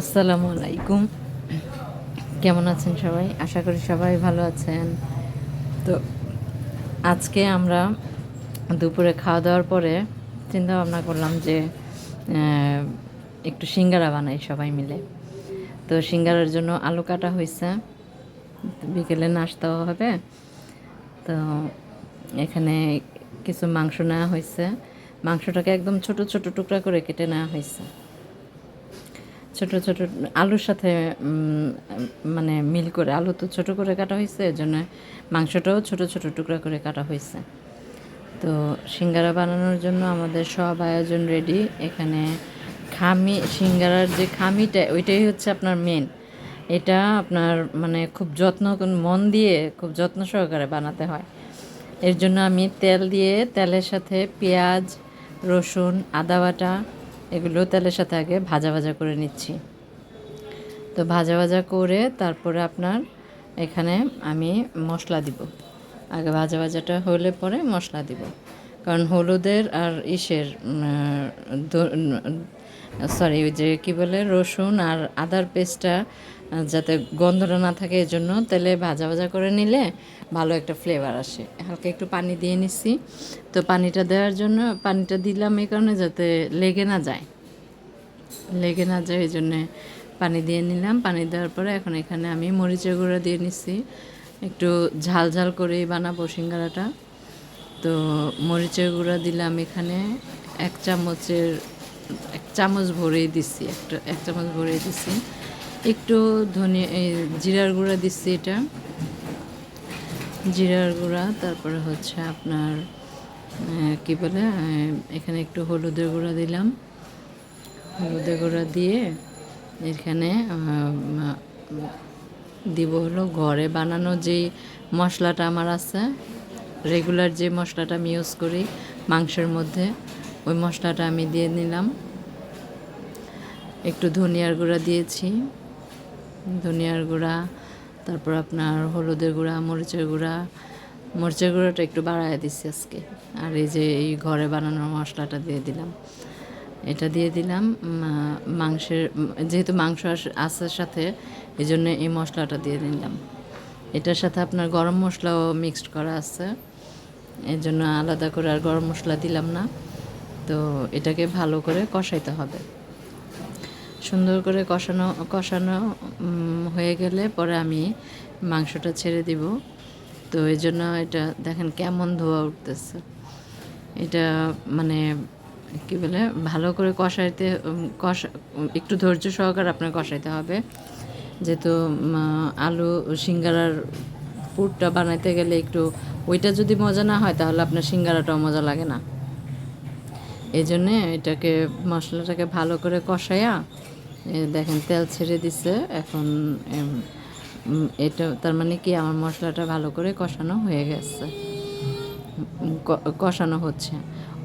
আসসালামু আলাইকুম। কেমন আছেন সবাই? আশা করি সবাই ভালো আছেন। তো আজকে আমরা দুপুরে খাওয়া দাওয়ার পরে চিন্তা ভাবনা করলাম যে একটু সিঙ্গারা বানাই সবাই মিলে। তো সিঙ্গারার জন্য আলু কাটা হয়েছে বিকেলে নাস্তাও হবে। তো এখানে কিছু মাংস নেওয়া হয়েছে মাংসটাকে একদম ছোট ছোট টুকরা করে কেটে নেওয়া হয়েছে ছোট ছোট আলুর সাথে মানে মিল করে, আলু তো ছোট করে কাটা হয়েছে এর জন্য মাংসটাও ছোট ছোট টুকরা করে কাটা হয়েছে। তো সিঙ্গারা বানানোর জন্য আমাদের সব আয়োজন রেডি এখানে খামি, সিঙ্গারার যে খামিটা, ওইটাই হচ্ছে আপনার মেন এটা আপনার মানে খুব যত্ন মন দিয়ে খুব যত্ন সহকারে বানাতে হয়। এর জন্য আমি তেল দিয়ে, তেলের সাথে পেঁয়াজ, রসুন, আদা বাটা এগুলো তেলের সাথে আগে ভাজা ভাজা করে নিচ্ছি। তো ভাজা ভাজা করে তারপরে আপনার এখানে আমি মশলা দিব। আগে ভাজা ভাজাটা হলে পরে মশলা দিব। কারণ হলুদের আর ইসের সরি ওই যে কী বলে, রসুন আর আদার পেস্টটা যাতে গন্ধটা না থাকে এই জন্য তেলে ভাজা ভাজা করে নিলে ভালো একটা ফ্লেভার আসে। হালকা একটু পানি দিয়ে নিচ্ছি তো পানিটা দেওয়ার জন্য, পানিটা দিলাম এই কারণে যাতে লেগে না যায়। লেগে না যায় এই জন্যে পানি দিয়ে নিলাম। পানি দেওয়ার পরে এখন এখানে আমি মরিচের গুঁড়া দিয়ে নিচ্ছি একটু ঝাল ঝাল করেই বানাবো সিঙ্গারাটা। তো মরিচের গুঁড়া দিলাম এখানে। এক চামচের, এক চামচ ভরেই দিচ্ছি একটা, এক চামচ ভরেই দিচ্ছি একটু ধনিয়া জিরার গুঁড়া দিচ্ছি এটা। জিরার গুঁড়া, তারপরে হচ্ছে আপনার কি বলে এখানে একটু হলুদের গুঁড়া দিলাম। হলুদের গুঁড়া দিয়ে এখানে দিব হলো ঘরে বানানো যেই মশলাটা আমার আছে রেগুলার যে মশলাটা আমি ইউজ করি মাংসের মধ্যে, ওই মশলাটা আমি দিয়ে নিলাম। একটু ধনিয়ার গুঁড়া দিয়েছি। ধনিয়ার গুঁড়া, তারপর আপনার হলুদের গুঁড়া, মরিচের গুঁড়া। মরিচের গুঁড়াটা একটু বাড়ায় দিচ্ছি আজকে। আর এই যে এই ঘরে বানানো মশলাটা দিয়ে দিলাম। এটা দিয়ে দিলাম মাংসের, যেহেতু মাংস আস- আসার সাথে এই জন্য এই মশলাটা দিয়ে দিলাম। এটার সাথে আপনার গরম মশলাও মিক্সড করা আছে। এর জন্য আলাদা করে আর গরম মশলা দিলাম না। তো এটাকে ভালো করে কষাইতে হবে। সুন্দর করে কষানো কষানো হয়ে গেলে পরে আমি মাংসটা ছেড়ে দিব। তো এই জন্য এটা দেখেন কেমন ধোয়া উঠতেছে। এটা মানে কি বলে, ভালো করে কষাইতে কষা, একটু ধৈর্য সহকারে আপনার কষাইতে হবে। যেহেতু আলু সিঙ্গারার পুরটা বানাইতে গেলে একটু, ওইটা যদি মজা না হয় তাহলে আপনার সিঙ্গারাটাও মজা লাগে না। এই জন্যে এটাকে মশলাটাকে ভালো করে কষাইয়া এ দেখেন, তেল ছেড়ে দিছে। এখন এটা, তার মানে কি আমার মশলাটা ভালো করে কষানো হয়ে গেছে। কষানো হচ্ছে।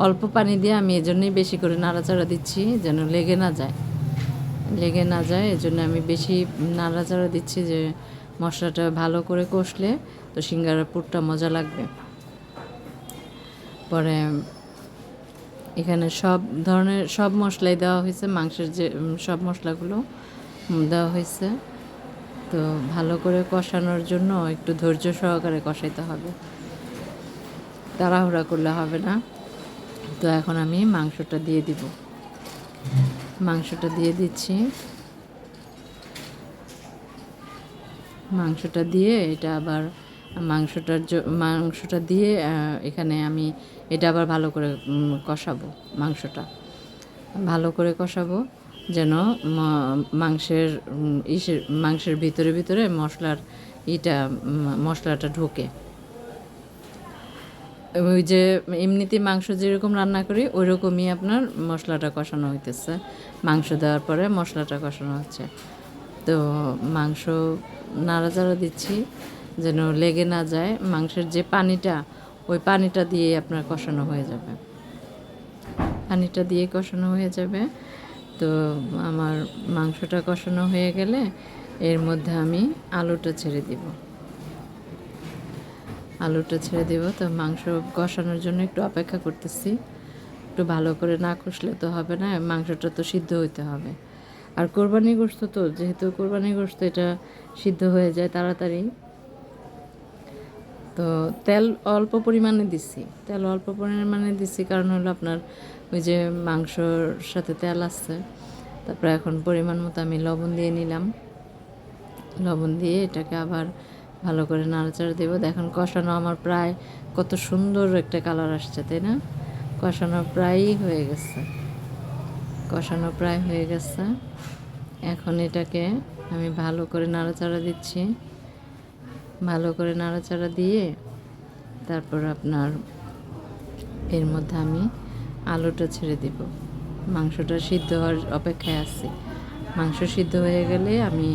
অল্প পানি দিয়ে আমি এজন্যই বেশি করে নাড়াচাড়া দিচ্ছি যেন লেগে না যায়। লেগে না যায়, এজন্য আমি বেশি নাড়াচাড়া দিচ্ছি যে মশলাটা ভালো করে কষলে তো সিঙ্গারার পুরটা মজা লাগবে। পরে এখানে সব ধরনের, সব মশলাই দেওয়া হয়েছে, মাংসের যে সব মশলাগুলো দেওয়া হয়েছে। তো ভালো করে কষানোর জন্য একটু ধৈর্য সহকারে কষাইতে হবে। তাড়াহুড়া করলে হবে না। তো এখন আমি মাংসটা দিয়ে দিব। মাংসটা দিয়ে দিচ্ছি। মাংসটা দিয়ে এটা আবার মাংসটার মাংসটা দিয়ে এখানে আমি এটা আবার ভালো করে কষাবো মাংসটা। ভালো করে কষাবো যেন মাংসের ইসের, মাংসের ভিতরে ভিতরে মশলার ইটা মশলাটা ঢোকে। ওই যে এমনিতে মাংস যেরকম রান্না করি ওই রকমই আপনার মশলাটা কষানো হইতেছে। মাংস দেওয়ার পরে মশলাটা কষানো হচ্ছে। তো মাংস নাড়াচাড়া দিচ্ছি। যেন লেগে না যায়, মাংসের যে পানিটা, ওই পানিটা দিয়ে আপনার কষানো হয়ে যাবে। পানিটা দিয়ে কষানো হয়ে যাবে। তো আমার মাংসটা কষানো হয়ে গেলে এর মধ্যে আমি আলুটা ছেড়ে দিব। আলুটা ছেড়ে দেবো। তো মাংস কষানোর জন্য একটু অপেক্ষা করতেছি। একটু ভালো করে না কষলে তো হবে না, মাংসটা তো সিদ্ধ হইতে হবে। আর কোরবানি গোস্ত তো, যেহেতু কোরবানি গোস্ত এটা সিদ্ধ হয়ে যায় তাড়াতাড়ি তো তেল অল্প পরিমাণে দিছি। তেল অল্প পরিমাণে দিচ্ছি কারণ হলো আপনার ওই যে মাংসর সাথে তেল আসছে তারপরে এখন পরিমাণ মতো আমি লবণ দিয়ে নিলাম। লবণ দিয়ে এটাকে আবার ভালো করে নাড়াচাড়া দেবো। দেখুন কষানো আমার প্রায় কত সুন্দর একটা কালার আসছে, তাই না? কষানো প্রায়ই হয়ে গেছে। কষানো প্রায় হয়ে গেছে। এখন এটাকে আমি ভালো করে নাড়াচাড়া দিচ্ছি। ভালো করে নাড়াচাড়া দিয়ে তারপর আপনার এর মধ্যে আমি আলুটা ছেড়ে দিব। মাংসটা সিদ্ধ হওয়ার অপেক্ষায় আছি। মাংস সিদ্ধ হয়ে গেলে আমি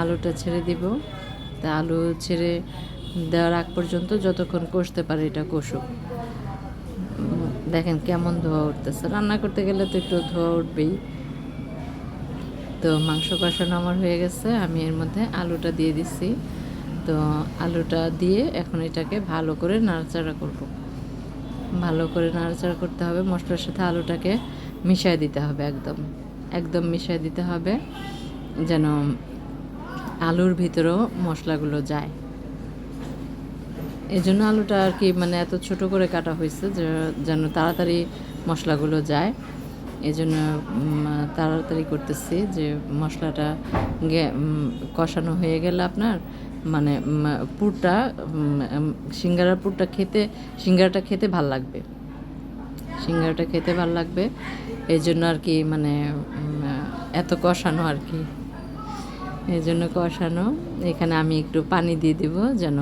আলুটা ছেড়ে দিব। তা আলু ছেড়ে দেওয়ার আগ পর্যন্ত যতক্ষণ কষতে পারে এটা কষুক। দেখেন কেমন ধোয়া উঠতেছে। রান্না করতে গেলে তো একটু ধোয়া উঠবেই। তো মাংস কষানো আমার হয়ে গেছে। আমি এর মধ্যে আলুটা দিয়ে দিচ্ছি তো আলুটা দিয়ে এখন এটাকে ভালো করে নাড়াচাড়া করব। ভালো করে নাড়াচাড়া করতে হবে, মশলার সাথে আলুটাকে মিশিয়ে দিতে হবে একদম। একদম মিশিয়ে দিতে হবে যেন আলুর ভিতরেও মশলাগুলো যায়। এই জন্য আলুটা আর কি মানে এত ছোট করে কাটা হয়েছে যেন তাড়াতাড়ি মশলাগুলো যায়। এই জন্য তাড়াতাড়ি করতেছি যে মশলাটা কষানো হয়ে গেলে আপনার মানে পুরটা সিঙ্গারার পুরটা খেতে, সিঙ্গারাটা খেতে ভালো লাগবে। সিঙ্গারাটা খেতে ভালো লাগবে। এই জন্য আর কি মানে এত কষানো আর কি। এই জন্য কষানো। এখানে আমি একটু পানি দিয়ে দিব যেন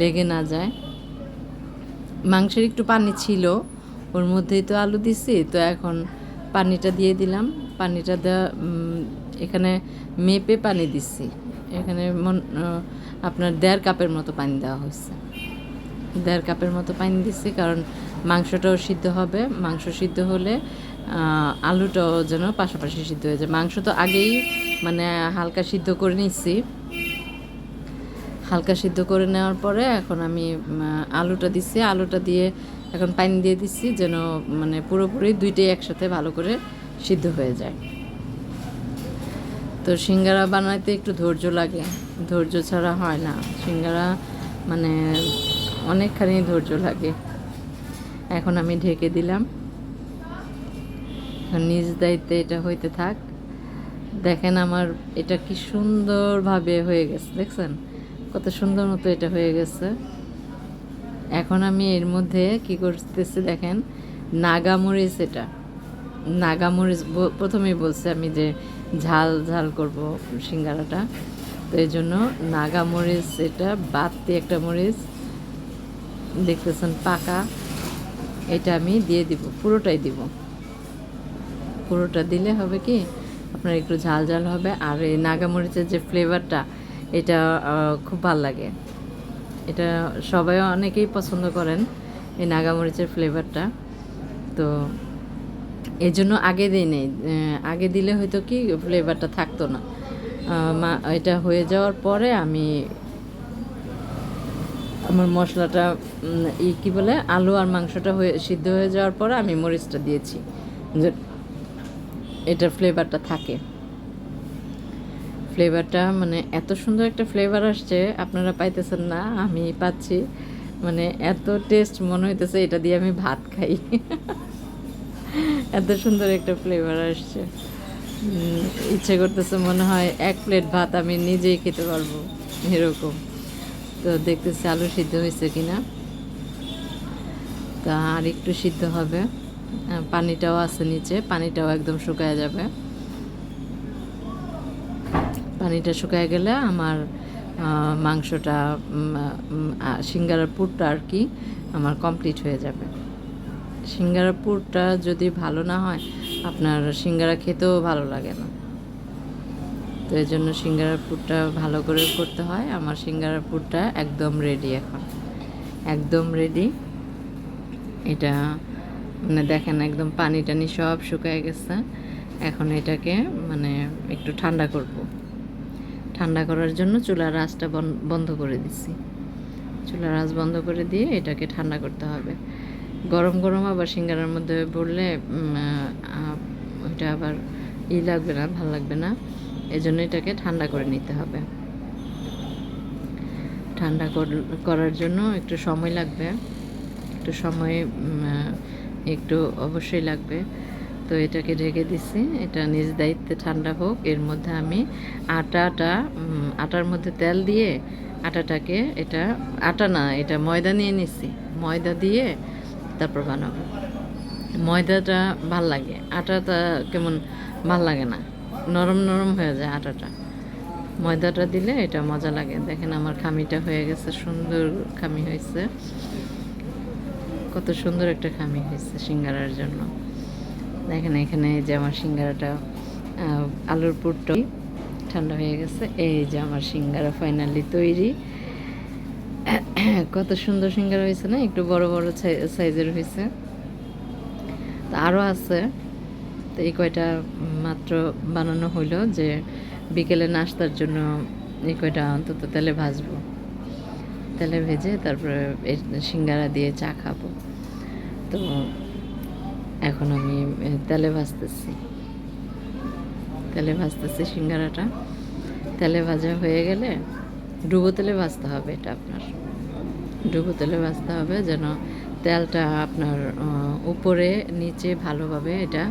লেগে না যায়। মাংসের একটু পানি ছিল, ওর মধ্যেই তো আলু দিছি, তো এখন পানিটা দিয়ে দিলাম। পানিটা দেওয়া এখানে মেপে পানি দিচ্ছি এখানে আপনার দেড় কাপের মতো পানি দেওয়া হয়েছে। দেড় কাপের মতো পানি দিচ্ছি কারণ মাংসটাও সিদ্ধ হবে। মাংস সিদ্ধ হলে আলুটাও যেন পাশাপাশি সিদ্ধ হয়ে যায়। মাংস তো আগেই মানে হালকা সিদ্ধ করে নিচ্ছি হালকা সিদ্ধ করে নেওয়ার পরে এখন আমি আলুটা দিচ্ছি আলুটা দিয়ে এখন পানি দিয়ে দিচ্ছি যেন মানে পুরোপুরি দুইটাই একসাথে ভালো করে সিদ্ধ হয়ে যায়। তো সিঙ্গারা বানাইতে একটু ধৈর্য লাগে। ধৈর্য ছাড়া হয় না। সিঙ্গারা মানে অনেকখানি ধৈর্য লাগে। এখন আমি ঢেকে দিলাম। নিজ দায়িত্বে এটা হইতে থাক। দেখেন আমার এটা কি সুন্দরভাবে হয়ে গেছে, দেখছেন? কত সুন্দর মতো এটা হয়ে গেছে। এখন আমি এর মধ্যে কি করতেছি দেখেন? নাগামরিচ এটা। নাগামরিচ প্রথমেই বলছি আমি যে ঝাল ঝাল করব সিঙ্গারাটা। তো এই জন্য নাগামরিচ এটা বাড়তি একটা মরিচ। দেখতেছেন পাকা। এটা আমি দিয়ে দিব, পুরোটাই দিব। পুরোটা দিলে হবে কি, আপনার একটু ঝাল ঝাল হবে। আর এই নাগামরিচের যে ফ্লেভারটা, এটা খুব ভালো লাগে। এটা সবাই অনেকেই পছন্দ করেন, এই নাগামরিচের ফ্লেভারটা। তো এই জন্য আগে দিই নেই। আগে দিলে হয়তো কি ফ্লেভারটা থাকতো না। মা- এটা হয়ে যাওয়ার পরে আমি আমার মশলাটা ই কী বলে, আলু আর মাংসটা হয়ে, সিদ্ধ হয়ে যাওয়ার পরে আমি মরিচটা দিয়েছি। যে এটার ফ্লেভারটা থাকে। ফ্লেভারটা মানে এত সুন্দর একটা ফ্লেভার আসছে, আপনারা পাইতেছেন না, আমি পাচ্ছি। মানে এত টেস্ট মনে হইতেছে, এটা দিয়ে আমি ভাত খাই। এত সুন্দর একটা ফ্লেভার আসছে। ইচ্ছে করতেছে মনে হয় এক প্লেট ভাত আমি নিজেই খেতে পারব, এরকম। তো দেখতেছি আলু সিদ্ধ হয়েছে কিনা। তা আর একটু সিদ্ধ হবে। পানিটাও আছে নিচে, পানিটাও একদম শুকায় যাবে। পানিটা শুকায় গেলে আমার মাংসটা সিঙ্গারার পুরটা আর কি আমার কমপ্লিট হয়ে যাবে। সিঙ্গারার পুরটা যদি ভালো না হয়, আপনার সিঙ্গারা খেতেও ভালো লাগে না। তো এই জন্য সিঙ্গারার পুরটা ভালো করে করতে হয়। আমার সিঙ্গারার পুরটা একদম রেডি এখন। একদম রেডি এটা মানে দেখেন একদম পানি টানি সব শুকায় গেছে। এখন এটাকে মানে একটু ঠান্ডা করব। ঠান্ডা করার জন্য চুলার আঁচটা বন- বন্ধ করে দিচ্ছি চুলার আঁচ বন্ধ করে দিয়ে এটাকে ঠান্ডা করতে হবে। গরম গরম আবার সিঙ্গারার মধ্যে পড়লে ওইটা আবার ই লাগবে না, ভালো লাগবে না। এই জন্য এটাকে ঠান্ডা করে নিতে হবে। ঠান্ডা কর- করার জন্য একটু সময় লাগবে। একটু সময় একটু অবশ্যই লাগবে। তো এটাকে ঢেকে দিছি। এটা নিজ দায়িত্বে ঠান্ডা হোক। এর মধ্যে আমি আটাটা আটার মধ্যে তেল দিয়ে আটাটাকে, এটা আটা না, এটা ময়দা নিয়ে নিছি। ময়দা দিয়ে তারপর বানাবো ময়দাটা ভালো লাগে, আটাটা কেমন ভালো লাগে না, নরম নরম হয়ে যায় আটাটা। ময়দাটা দিলে এটা মজা লাগে। দেখেন আমার খামিটা হয়ে গেছে, সুন্দর খামি হয়েছে। কত সুন্দর একটা খামি হয়েছে সিঙ্গারার জন্য। দেখেন এখানে যে আমার সিঙ্গারাটা আলুর পুরটা ঠান্ডা হয়ে গেছে। এই যে আমার সিঙ্গারা ফাইনালি তৈরি। কত সুন্দর সিঙ্গারা হয়েছে না? একটু বড় বড় সাইজের হয়েছে। তো আরও আছে। তো এই কয়টা মাত্র বানানো হইল যে বিকেলে নাস্তার জন্য এই কয়টা অন্তত তেলে ভাজবো। তেলে ভেজে তারপরে সিঙ্গারা দিয়ে চা খাব। তো এখন আমি তেলে ভাজতেছি। তেলে ভাজতেছি সিঙ্গারাটা। তেলে ভাজা হয়ে গেলে ডুবো তেলে ভাজতে হবে এটা আপনার। ডুবো তেলে ভাজতে হবে যেন তেলটা আপনার উপরে, নিচে ভালোভাবে এটা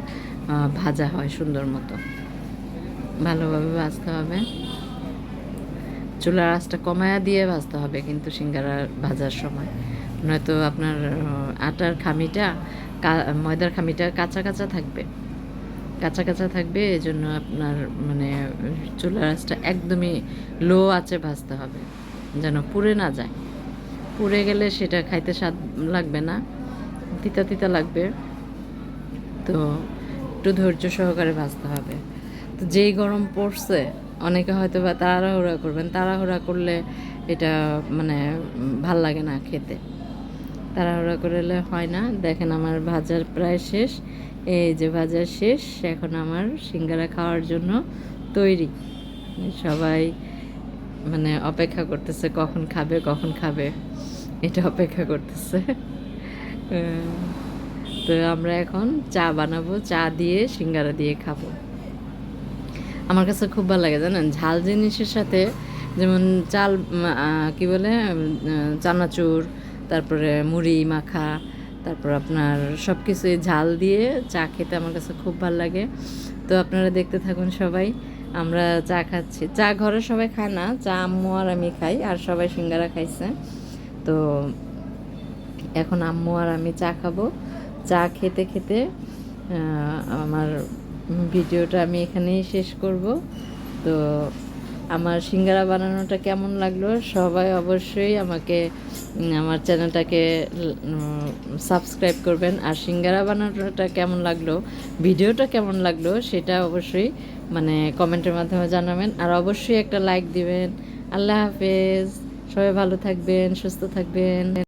ভাজা হয় সুন্দর মতো। ভালোভাবে ভাজতে হবে। চুলার আঁচটা কমায়া দিয়ে ভাজতে হবে কিন্তু সিঙ্গারা ভাজার সময়। নয়তো আপনার, আটার খামিটা ময়দার খামিটা কাঁচা কাঁচা থাকবে। কাঁচা কাঁচা থাকবে এই জন্য আপনার মানে চুলার আঁচটা একদমই লো আছে ভাজতে হবে, যেন পুড়ে না যায়। পুড়ে গেলে সেটা খাইতে স্বাদ লাগবে না, তিতা তিতা লাগবে। তো একটু ধৈর্য সহকারে ভাজতে হবে। তো যেই গরম পড়ছে, অনেকে হয়তো বা তাড়াহুড়া করবেন, তাড়াহুড়া করলে এটা মানে ভালো লাগে না খেতে। তাড়াহুড়া করলে হয় না। দেখেন আমার ভাজার প্রায় শেষ। এই যে ভাজার শেষ, এখন আমার সিঙ্গারা খাওয়ার জন্য তৈরি। সবাই মানে অপেক্ষা করতেছে, কখন খাবে কখন খাবে। এটা অপেক্ষা করতেছে। তো আমরা এখন চা বানাবো, চা দিয়ে সিঙ্গারা দিয়ে খাব। আমার কাছে খুব ভালো লাগে, জানেন? ঝাল জিনিসের সাথে যেমন চাল কি বলে? চানাচুর তারপরে মুড়ি, মাখা, তারপর আপনার সব কিছুই ঝাল দিয়ে চা খেতে আমার কাছে খুব ভালো লাগে। তো আপনারা দেখতে থাকুন সবাই, আমরা চা খাচ্ছি। চা ঘরে সবাই খায় না, চা আম্মু আর আমি খাই, আর সবাই সিঙ্গারা খাইছে। তো এখন আম্মু আর আমি চা খাব। চা খেতে খেতে আমার ভিডিওটা আমি এখানেই শেষ করব। তো আমার সিঙ্গারা বানানোটা কেমন লাগল সবাই অবশ্যই আমাকে আমার চ্যানেলটাকে সাবস্ক্রাইব করবেন। আর সিঙ্গারা বানানোটা কেমন লাগল, ভিডিওটা কেমন লাগল সেটা অবশ্যই মানে কমেন্টের মাধ্যমে জানাবেন। আর অবশ্যই একটা লাইক দিবেন। আল্লাহ হাফেজ। সবাই ভালো থাকবেন, সুস্থ থাকবেন।